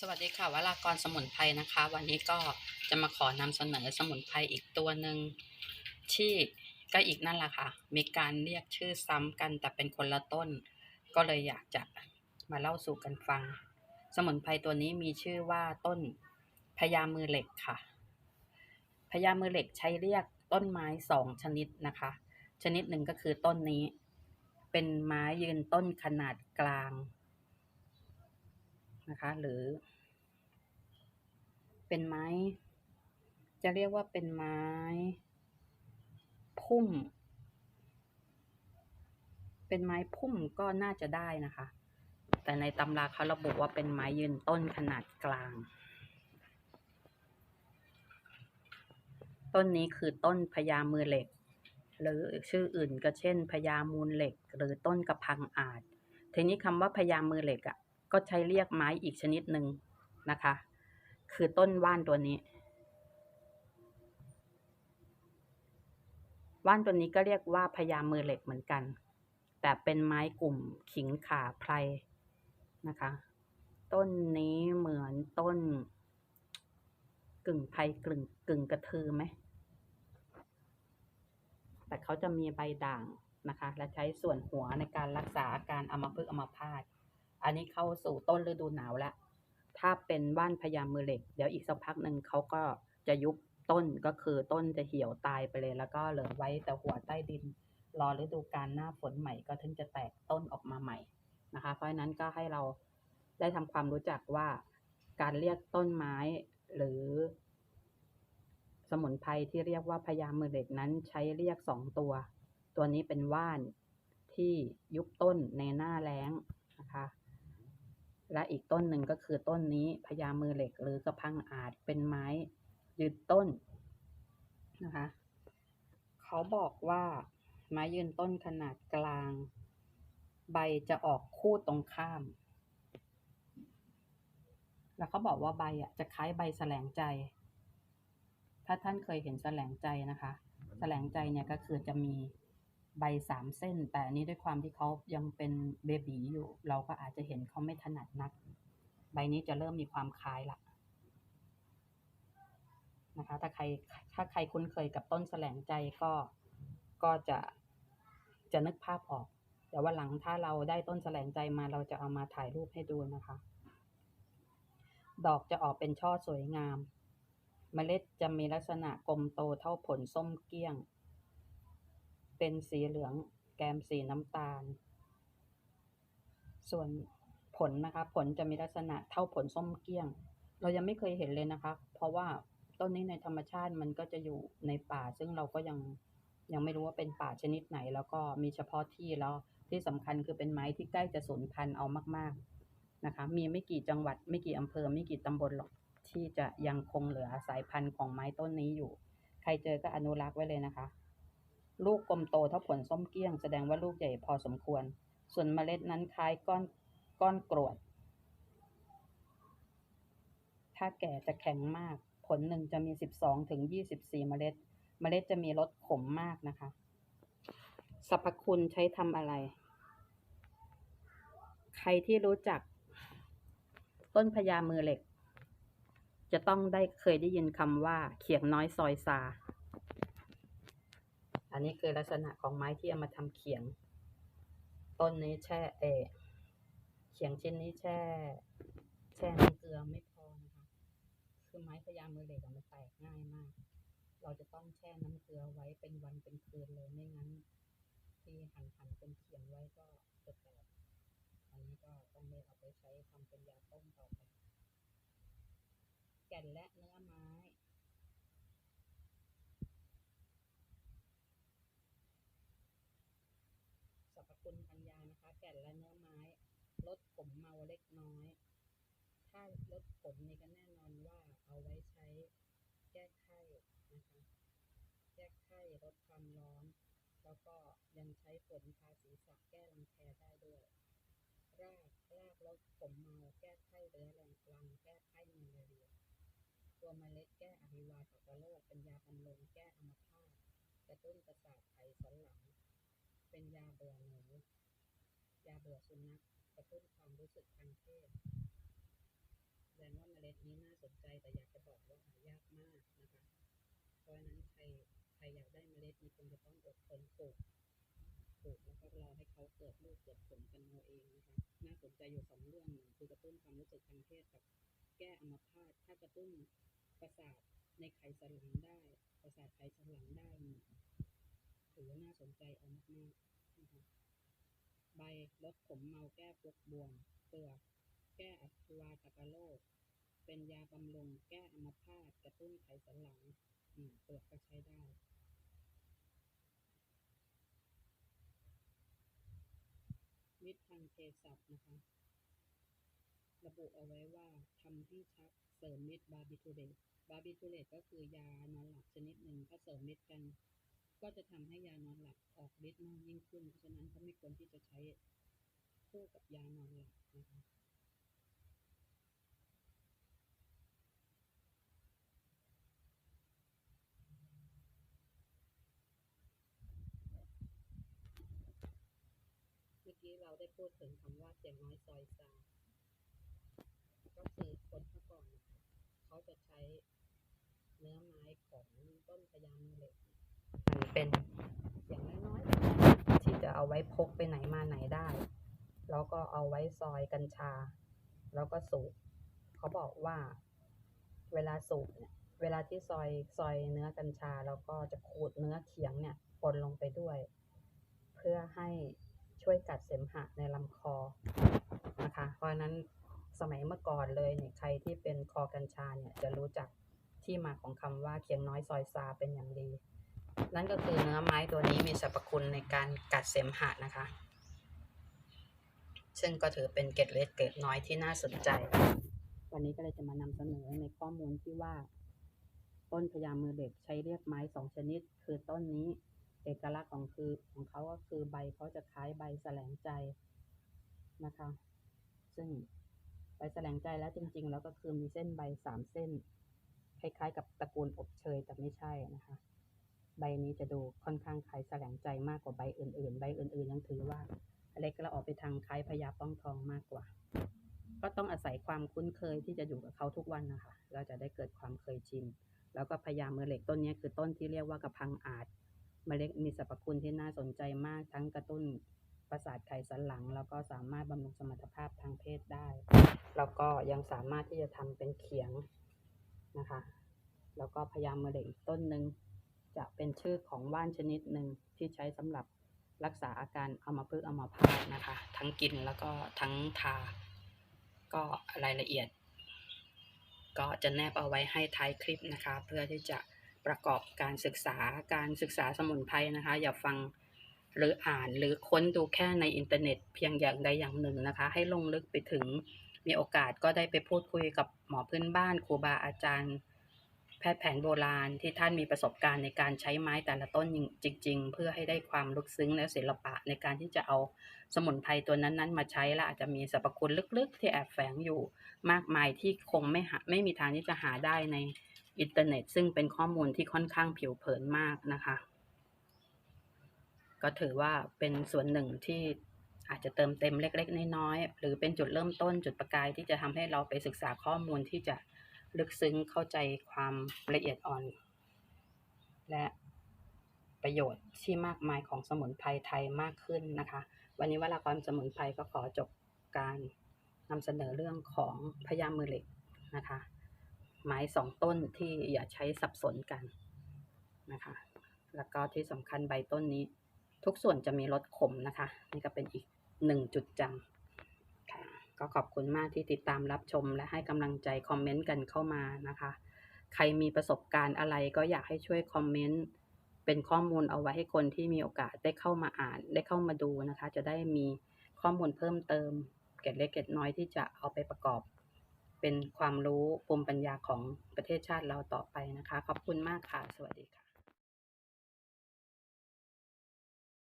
สวัสดีค่ะวรากรสมุนไพรนะคะ วันนี้ก็จะมาขอนำเสนอสมุนไพรอีกตัวหนึ่งที่ก็อีกนั่นแหละค่ะ มีการเรียกชื่อซ้ำกันแต่เป็นคนละต้น ก็เลยอยากจะมาเล่าสู่กันฟัง สมุนไพรตัวนี้มีชื่อว่าต้นพญามือเหล็กค่ะพญามือเหล็กใช้เรียกต้นไม้สองชนิดนะคะ ชนิดหนึ่งก็คือต้นนี้ เป็นไม้ยืนต้นขนาดกลาง นะคะ หรือ เป็นไม้ จะเรียกว่าเป็นไม้ พุ่ม เป็นไม้พุ่มก็น่าจะได้นะคะ แต่ในตำราเขาระบุว่าเป็นไม้ยืนต้นขนาดกลาง ต้นนี้คือต้นพญามือเหล็กหรือชื่ออื่นก็เช่นพญามูลเหล็ก หรือต้นกระพังอาจ ทีนี้คำว่าพญามือเหล็กอะ ก็ใช้เรียกไม้อีกชนิดหนึ่งนะคะ คือต้นว่านตัวนี้ ว่านตัวนี้ก็เรียกว่าพญามือเหล็กเหมือนกัน แต่เป็นไม้กลุ่มขิงขาไพรนะคะ ต้นนี้เหมือนต้น กึ่งไพรกึ่งกึ่งกระทือไหมแต่เขาจะมีใบด่างนะคะ และใช้ส่วนหัวในการรักษาอาการอัมพฤกษ์อัมพาต อันนี้เข้าสู่ต้นฤดูหนาวแล้ว ถ้าเป็นว่านพญามือเหล็ก เดี๋ยวอีกสักพักหนึ่งเขาก็จะยุบต้นก็คือต้นจะเหี่ยวตายไปเลย แล้วก็เหลือไว้แต่หัวใต้ดิน รอฤดูกาลหน้าฝนใหม่ก็ถึงจะแตกต้นออกมาใหม่นะคะ เพราะฉะนั้นก็ให้เราได้ทำความรู้จักว่าการเรียกต้นไม้หรือ สมุนไพรที่เรียกว่าพญามือเหล็กนั้นใช้เรียกสองตัว ตัวนี้เป็นว่านที่ยุบต้นในหน้าแล้ง และอีกต้นหนึ่งก็คือต้นนี้พญามือเหล็กหรือกระพังอาจเป็นไม้ยืนต้นนะคะเขาบอกว่าไม้ยืนต้นขนาดกลาง ใบจะออกคู่ตรงข้าม แล้วเขาบอกว่าใบอะจะคล้ายใบแสลงใจ ถ้าท่านเคยเห็นแสลงใจนะคะ แสลงใจเนี่ยก็คือจะมี ใบสามเส้น แต่อันนี้ด้วยความที่เขายังเป็นเบบีอยู่ เราก็อาจจะเห็นเขาไม่ถนัดนัก ใบนี้จะเริ่มมีความคล้ายละนะคะ ถ้าใครถ้าใครคุ้นเคยกับต้นแสลงใจก็ก็จะจะนึกภาพออก แต่ว่าหลังถ้าเราได้ต้นแสลงใจมาเราจะเอามาถ่ายรูปให้ดูนะคะ ดอกจะออกเป็นช่อสวยงาม เมล็ดจะมีลักษณะกลมโตเท่าผลส้มเกี้ยง เป็นสีเหลืองแกมสีน้ำตาล ส่วนผลนะคะ ผลจะมีลักษณะเท่าผลส้มเกี้ยง เรายังไม่เคยเห็นเลยนะคะ เพราะว่าต้นนี้ในธรรมชาติมันก็จะอยู่ในป่า ซึ่งเราก็ยังยังไม่รู้ว่าเป็นป่าชนิดไหน แล้วก็มีเฉพาะที่แล้วที่สำคัญคือเป็นไม้ที่ใกล้จะสูญพันธุ์เอามาก ๆนะคะ มีไม่กี่จังหวัด ไม่กี่อำเภอ ไม่กี่ตำบลหรอกที่จะยังคงเหลือสายพันธุ์ของไม้ต้นนี้อยู่ ใครเจอก็อนุรักษ์ไว้เลยนะคะ ลูกกลมโตเท่าผลส้มเกี้ยง แสดงว่าลูกใหญ่พอสมควร ส่วนเมล็ดนั้นคล้ายก้อนก้อนกรวด ถ้าแก่จะแข็งมาก ผลหนึ่งจะมี 12 ถึง 24 เมล็ด เมล็ดจะมีรสขมมากนะคะ สรรพคุณใช้ทำอะไร ใครที่รู้จัก ต้นพญามือเหล็ก จะต้องได้เคยได้ยินคำว่าเขียงน้อยซอยซา อันนี้คือลักษณะของไม้ที่เอามาทำเขียง ต้นนี้แช่เอเขียงชิ้นนี้แช่ แช่น้ำเกลือไม่พอนะคะ คือไม้พญามือเหล็กอะมันแตกง่ายมาก เราจะต้องแช่น้ำเกลือไว้เป็นวันเป็นคืนเลยไม่งั้น ที่หั่นหั่นเป็นเขียงไว้ก็จะแตกอันนี้ก็ต้องได้เอาไปใช้ทำเป็นยาต้มต่อไปแก่นและเนื้อไม้ สรรพ คุณทางยานะคะ แก่นและเนื้อไม้ ลดผมเมาเล็กน้อย ถ้าลดผมนี่ก็แน่นอนว่าเอาไว้ใช้แก้ไข้นะคะ แก้ไข้ลดความร้อน แล้วก็ยังใช้ผลทาศีรษะแก้รังแคได้ด้วย รากรากลดผมเมาแก้ไข้เรื้อรังรังแก้ไข้มาลาเรียตัวเมล็ดแก้อหิวาตกโรคเป็นยาบำรุงแก้อัมพาตกระตุ้นประสาทไขสันหลัง เป็นยาเบื่อหนูยาเบื่อสุนัขกระตุ้นความรู้สึกทางเพศแสดงว่าเมล็ดนี้น่าสนใจแต่อยากจะบอกว่าหายากมากนะคะ เพราะฉะนั้นใครใครอยากได้เมล็ดนี้คงจะต้องอดทนปลูกปลูกแล้วก็รอให้เขาเกิดลูกเกิดผลกันเอาเองนะคะ น่าสนใจอยู่สองเรื่องหนึ่งคือกระตุ้นความรู้สึกทางเพศกับแก้อัมพาตถ้ากระตุ้นประสาทในไขสันหลังได้ ประสาทไขสันหลังได้ ถือว่าน่าสนใจเอามากๆนะคะใบลดขมเมาแก้ปวดบวมเปลือกแก้อัวาตกโรคเป็นยาบำรุงแก้อัมพาตกระตุ้นไขสันหลังเปลือกก็ใช้ได้มิตรทางเภสัชนะคะ ระบุเอาไว้ว่าทำที่ชักเสริมมิตรบาร์บิทูเรตบาร์บิทูเรตก็คือยานอนหลับชนิดหนึ่งถ้าเสริมมิตรกัน ก็จะทำให้ยานอนหลับออกฤทธิ์มากยิ่งขึ้น เพราะฉะนั้นก็ไม่ควรที่จะใช้คู่กับยานอนหลับนะคะเมื่อกี้เราได้พูดถึงคำว่าเสียงน้อยซอยซาก็คือคนเมื่อก่อนนะคะเขาจะใช้เนื้อไม้ของต้นพญามือเหล็ก หั่นเป็นอย่างน้อยๆที่จะเอาไว้พกไปไหนมาไหนได้ แล้วก็เอาไว้ซอยกัญชา แล้วก็สูบเขาบอกว่าเวลาสูบเนี่ยเวลาที่ซอยซอยเนื้อกัญชา แล้วก็จะขูดเนื้อเขียงเนี่ยปนลงไปด้วย เพื่อให้ช่วยกัดเสมหะในลำคอนะคะ เพราะฉะนั้นสมัยเมื่อก่อนเลยเนี่ยใครที่เป็นคอกัญชาเนี่ยจะรู้จักที่มาของคำว่าเคียงน้อยซอยซาเป็นอย่างดี นั่นก็คือเนื้อไม้ตัวนี้มีสรรพคุณในการกัดเสมหะนะคะ ซึ่งก็ถือเป็นเกร็ดเล็กเกร็ดน้อยที่น่าสนใจ วันนี้ก็เลยจะมานำเสนอในข้อมูลที่ว่า ต้นพญามือเด็กใช้เรียกไม้สองชนิด คือต้นนี้เอกลักษณ์ของคือของเขาก็คือใบเขาจะคล้ายใบแสลงใจนะคะ ซึ่งใบแสลงใจแล้วจริง ๆ แล้วก็คือมีเส้นใบสามเส้น คล้ายๆ กับตระกูลอบเชยแต่ไม่ใช่นะคะ ใบนี้จะดูค่อนข้างคล้ายแสลงใจมากกว่าใบอื่นๆ ใบอื่นๆยังถือว่าเล็กแล้วออกไปทางคล้ายพญาป้องทองมากกว่า ก็ต้องอาศัยความคุ้นเคยที่จะอยู่กับเขาทุกวันนะคะเราจะได้เกิดความเคยชินแล้วก็พญาเหล็กต้นนี้คือต้นที่เรียกว่ากระพังอาจเมล็ดมีสรรพคุณที่น่าสนใจมากทั้งกระตุ้นประสาทไขสันหลัง แล้วก็สามารถบำรุงสมรรถภาพทางเพศได้ แล้วก็ยังสามารถที่จะทำเป็นเขียงนะคะ แล้วก็พญามือเหล็กอีกต้นหนึ่ง จะเป็นชื่อของว่านชนิดหนึ่งที่ใช้สำหรับรักษาอาการอัมพฤกษ์อัมพาตนะคะ ทั้งกินแล้วก็ทั้งทา ก็รายละเอียด ก็จะแนบเอาไว้ให้ท้ายคลิปนะคะ เพื่อที่จะประกอบการศึกษาการศึกษาสมุนไพรนะคะ อย่าฟังหรืออ่านหรือค้นดูแค่ในอินเทอร์เน็ตเพียงอย่างใดอย่างหนึ่งนะคะ ให้ลงลึกไปถึงมีโอกาสก็ได้ไปพูดคุยกับหมอพื้นบ้านครูบาอาจารย์ แพทย์แผนโบราณที่ท่านมีประสบการณ์ในการใช้ไม้แต่ละต้นจริง ๆ เพื่อให้ได้ความลึกซึ้งและศิลปะในการที่จะเอาสมุนไพรตัวนั้นๆ มาใช้และอาจจะมีสรรพคุณลึกๆ ที่แอบแฝงอยู่มากมายที่คงไม่ไม่มีทางที่จะหาได้ในอินเทอร์เน็ต ซึ่งเป็นข้อมูลที่ค่อนข้างผิวเผินมากนะคะ ก็ถือว่าเป็นส่วนหนึ่งที่อาจจะเติมเต็มเล็ก ๆ น้อยๆหรือเป็นจุดเริ่มต้นจุดประกายที่จะทำให้เราไปศึกษาข้อมูลที่จะ ลึกซึ้งเข้าใจความละเอียดอ่อน และประโยชน์ที่มากมายของสมุนไพรไทยมากขึ้นนะคะ วันนี้วลากรสมุนไพรก็ขอจบการนำเสนอเรื่องของพญามือเหล็กนะคะ ไม้สองต้นที่อย่าใช้สับสนกันนะคะ แล้วก็ที่สำคัญใบต้นนี้ ทุกส่วนจะมีรสขมนะคะ นี่ก็เป็นอีกหนึ่งจุดจำ ก็ขอบคุณมากที่ติดตามรับชมและให้กำลังใจคอมเมนต์กันเข้ามานะคะ ใครมีประสบการณ์อะไรก็อยากให้ช่วยคอมเมนต์เป็นข้อมูลเอาไว้ให้คนที่มีโอกาสได้เข้ามาอ่านได้เข้ามาดูนะคะ จะได้มีข้อมูลเพิ่มเติม เกร็ดเล็กเกร็ดน้อยที่จะเอาไปประกอบ เป็นความรู้ภูมิปัญญาของประเทศชาติเราต่อไปนะคะ ขอบคุณมากค่ะ สวัสดีค่ะ